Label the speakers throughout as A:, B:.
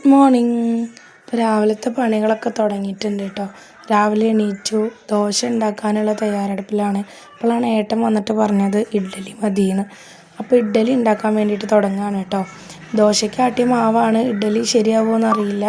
A: Good morning. ഇപ്പോൾ രാവിലത്തെ പണികളൊക്കെ തുടങ്ങിയിട്ടുണ്ട് കേട്ടോ രാവിലെ എണീറ്റു ദോശ ഉണ്ടാക്കാനുള്ള തയ്യാറെടുപ്പിലാണ്. അപ്പോഴാണ് ഏട്ടൻ വന്നിട്ട് പറഞ്ഞത് ഇഡ്ഡലി മതിയെന്ന് അപ്പോൾ ഇഡ്ഡലി ഉണ്ടാക്കാൻ വേണ്ടിയിട്ട് തുടങ്ങുകയാണ് കേട്ടോ ദോശയ്ക്ക് ആട്ടിയ മാവാണ് ഇഡ്ഡലി ശരിയാവുമോ എന്നറിയില്ല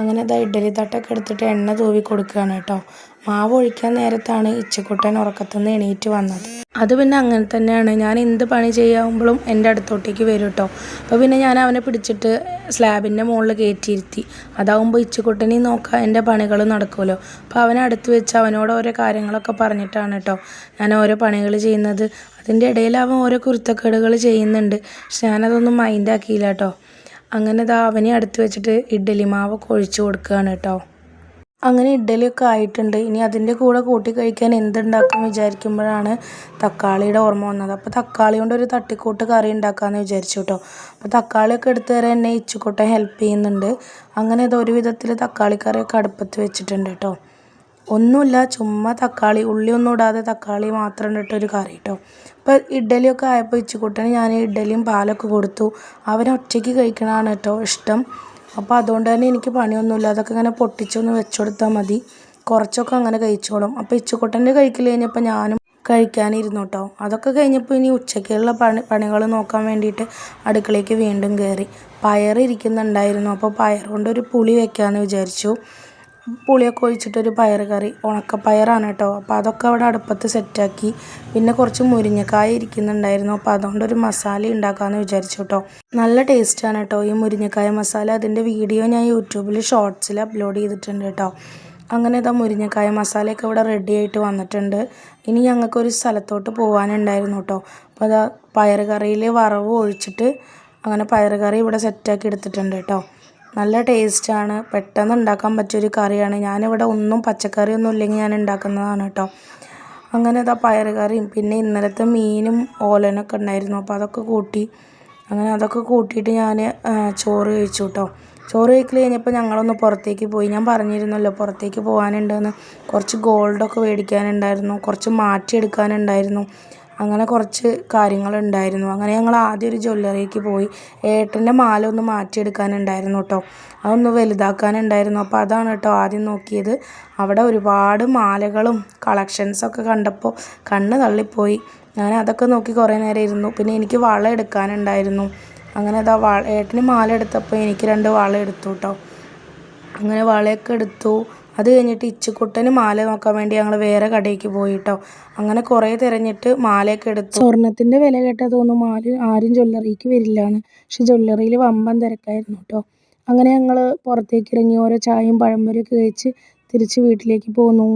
A: അങ്ങനെ ഇതാ ഇഡ്ഡലി തട്ടൊക്കെ എടുത്തിട്ട് എണ്ണ തൂവി കൊടുക്കുകയാണ് കേട്ടോ. മാവ് ഒഴിക്കാൻ നേരത്താണ് ഇച്ചക്കുട്ടൻ ഉറക്കത്തുനിന്ന് എണീറ്റ് വന്നത്. അത് പിന്നെ അങ്ങനെ തന്നെയാണ്. ഞാൻ എന്ത് പണി ചെയ്യാവുമ്പോഴും എന്റെ അടുത്തോട്ടേക്ക് വരും കേട്ടോ. അപ്പോൾ പിന്നെ ഞാൻ അവനെ പിടിച്ചിട്ട് സ്ലാബിന്റെ മുകളിൽ കയറ്റിയിരുത്തി. അതാവുമ്പോൾ ഇച്ചക്കുട്ടനെ നോക്കാൻ എന്റെ പണികൾ നടക്കുമല്ലോ. അപ്പോൾ അവനെ അടുത്ത് വെച്ച് അവനോട് ഓരോ കാര്യങ്ങളൊക്കെ പറഞ്ഞിട്ടാണ് കേട്ടോ ഞാൻ ഓരോ പണികൾ ചെയ്യുന്നത്. അതിന്റെ ഇടയിൽ അവൻ ഓരോ കുരുത്തക്കേടുകൾ ചെയ്യുന്നുണ്ട്. പക്ഷെ ഞാനതൊന്നും മൈൻഡാക്കിയില്ല കേട്ടോ. അങ്ങനെ ദാ അവനെ അടുത്ത് വെച്ചിട്ട് ഇഡ്ഡലി മാവ് ഒഴിച്ച് കൊടുക്കുകയാണ് കേട്ടോ. അങ്ങനെ ഇഡ്ഡലിയൊക്കെ ആയിട്ടുണ്ട്. ഇനി അതിന്റെ കൂടെ കൂട്ടി കഴിക്കാൻ എന്തുണ്ടാക്കും വിചാരിക്കുമ്പോഴാണ് തക്കാളിയുടെ ഓർമ്മ വന്നത്. അപ്പോൾ തക്കാളി കൊണ്ട് ഒരു തട്ടിക്കൂട്ട് കറി ഉണ്ടാക്കാമെന്ന് വിചാരിച്ചു കേട്ടോ. അപ്പോൾ തക്കാളിയൊക്കെ എടുത്ത് തരാൻ എന്നെ ഇച്ചുക്കൂട്ടം ഹെൽപ്പ് ചെയ്യുന്നുണ്ട്. അങ്ങനെ ഇത് ഒരു വിധത്തിൽ തക്കാളിക്കറിയൊക്കെ അടുപ്പത്ത് വെച്ചിട്ടുണ്ട് കേട്ടോ. ഒന്നുമില്ല ചുമ്മാ തക്കാളി ഉള്ളിയൊന്നും ഇടാതെ തക്കാളി മാത്രം ഇട്ടൊരു കറി കേട്ടോ അപ്പോൾ ഇഡ്ഡലിയൊക്കെ ആയപ്പോൾ ഇച്ചിക്കുട്ടന് ഞാൻ ഇഡ്ഡലിയും പാലൊക്കെ കൊടുത്തു. അവനൊറ്റയ്ക്ക് കഴിക്കണതാണ് കേട്ടോ ഇഷ്ടം. അപ്പോൾ അതുകൊണ്ട് തന്നെ എനിക്ക് പണിയൊന്നുമില്ല. അതൊക്കെ ഇങ്ങനെ പൊട്ടിച്ചൊന്ന് വെച്ചുകൊടുത്താൽ മതി. കുറച്ചൊക്കെ അങ്ങനെ കഴിച്ചോളും. അപ്പോൾ ഇച്ചുക്കുട്ടന്റെ കഴിക്കൽ കഴിഞ്ഞപ്പോൾ ഞാനും കഴിക്കാനിരുന്നു കേട്ടോ അതൊക്കെ കഴിഞ്ഞപ്പോൾ ഇനി ഉച്ചയ്ക്കുള്ള പണി പണികൾ നോക്കാൻ വേണ്ടിയിട്ട് അടുക്കളയ്ക്ക് വീണ്ടും കയറി പയർ ഇരിക്കുന്നുണ്ടായിരുന്നു അപ്പോൾ പയർ കൊണ്ടൊരു പുളി വെക്കാമെന്ന് വിചാരിച്ചു. പുളിയൊക്കെ ഒഴിച്ചിട്ടൊരു പയർ കറി ഉണക്കപ്പയറാണ് കേട്ടോ. അപ്പോൾ അതൊക്കെ അവിടെ അടുപ്പത്ത് സെറ്റാക്കി. പിന്നെ കുറച്ച് മുരിങ്ങക്കായ ഇരിക്കുന്നുണ്ടായിരുന്നു. അപ്പോൾ അതുകൊണ്ടൊരു മസാല ഉണ്ടാക്കാമെന്ന് വിചാരിച്ചു കേട്ടോ. നല്ല ടേസ്റ്റാണ് കേട്ടോ ഈ മുരിങ്ങക്കായ മസാല. അതിന്റെ വീഡിയോ ഞാൻ യൂട്യൂബിൽ ഷോർട്സിൽ അപ്ലോഡ് ചെയ്തിട്ടുണ്ട് കേട്ടോ. അങ്ങനെ ഇതാ മുരിങ്ങക്കായ മസാലയൊക്കെ ഇവിടെ റെഡി ആയിട്ട് വന്നിട്ടുണ്ട്. ഇനി ഞങ്ങൾക്കൊരു സ്ഥലത്തോട്ട് പോകാനുണ്ടായിരുന്നു കേട്ടോ. അപ്പോൾ അതാ പയർ വറവ് ഒഴിച്ചിട്ട് അങ്ങനെ പയർ കറി ഇവിടെ സെറ്റാക്കി എടുത്തിട്ടുണ്ട് കേട്ടോ. നല്ല ടേസ്റ്റാണ്. പെട്ടെന്ന് ഉണ്ടാക്കാൻ പറ്റിയൊരു കറിയാണ്. ഞാനിവിടെ ഒന്നും പച്ചക്കറിയൊന്നും ഇല്ലെങ്കിൽ ഞാൻ ഉണ്ടാക്കുന്നതാണ് കേട്ടോ. അങ്ങനെ ഇതാ പയർ കറിയും പിന്നെ ഇന്നലത്തെ മീനും ഓലനൊക്കെ ഉണ്ടായിരുന്നു. അപ്പോൾ അതൊക്കെ കൂട്ടി അങ്ങനെ അതൊക്കെ കൂട്ടിയിട്ട് ഞാൻ ചോറ് കഴിച്ചു കേട്ടോ. ചോറ് കഴിക്കൽ കഴിഞ്ഞപ്പോൾ ഞങ്ങളൊന്ന് പുറത്തേക്ക് പോയി. ഞാൻ പറഞ്ഞിരുന്നല്ലോ പുറത്തേക്ക് പോകാനുണ്ടെന്ന്. കുറച്ച് ഗോൾഡൊക്കെ മേടിക്കാനുണ്ടായിരുന്നു. കുറച്ച് മാറ്റിയെടുക്കാനുണ്ടായിരുന്നു. അങ്ങനെ കുറച്ച് കാര്യങ്ങളുണ്ടായിരുന്നു. അങ്ങനെ ഞങ്ങൾ ആദ്യം ഒരു ജ്വല്ലറിക്ക് പോയി. ഏട്ടന്റെ മാല ഒന്ന് മാറ്റിയെടുക്കാനുണ്ടായിരുന്നു കേട്ടോ. അതൊന്ന് വലുതാക്കാനുണ്ടായിരുന്നു. അപ്പോൾ അതാണ് കേട്ടോ ആദ്യം നോക്കിയത്. അവിടെ ഒരുപാട് മാലകളും കളക്ഷൻസൊക്കെ കണ്ടപ്പോൾ കണ്ണ് തള്ളിപ്പോയി. ഞാൻ അതൊക്കെ നോക്കി കുറേ നേരം ഇരുന്നു. പിന്നെ എനിക്ക് വള എടുക്കാനുണ്ടായിരുന്നു. അങ്ങനെ അതാ വള ഏട്ടന് മാല എടുത്തപ്പോൾ എനിക്ക് രണ്ട് വള എടുത്തു കേട്ടോ. അങ്ങനെ വളയൊക്കെ എടുത്തു. അത് കഴിഞ്ഞിട്ട് ഇച്ചുക്കുട്ടന് മാല നോക്കാൻ വേണ്ടി ഞങ്ങൾ വേറെ കടയ്ക്ക് പോയിട്ടോ. അങ്ങനെ കുറേ തിരഞ്ഞിട്ട് മാലയൊക്കെ എടുത്തു. സ്വർണത്തിന്റെ വില കേട്ടതൊന്നും മാല ആരും ജ്വല്ലറിക്ക് വരില്ലാണ് പക്ഷെ ജ്വല്ലറിയിൽ വമ്പൻ തിരക്കായിരുന്നു കേട്ടോ അങ്ങനെ ഞങ്ങൾ പുറത്തേക്ക് ഇറങ്ങി ഓരോ ചായയും പഴംപൊരിയൊക്കെ കഴിച്ച് തിരിച്ച് വീട്ടിലേക്ക് പോന്നു.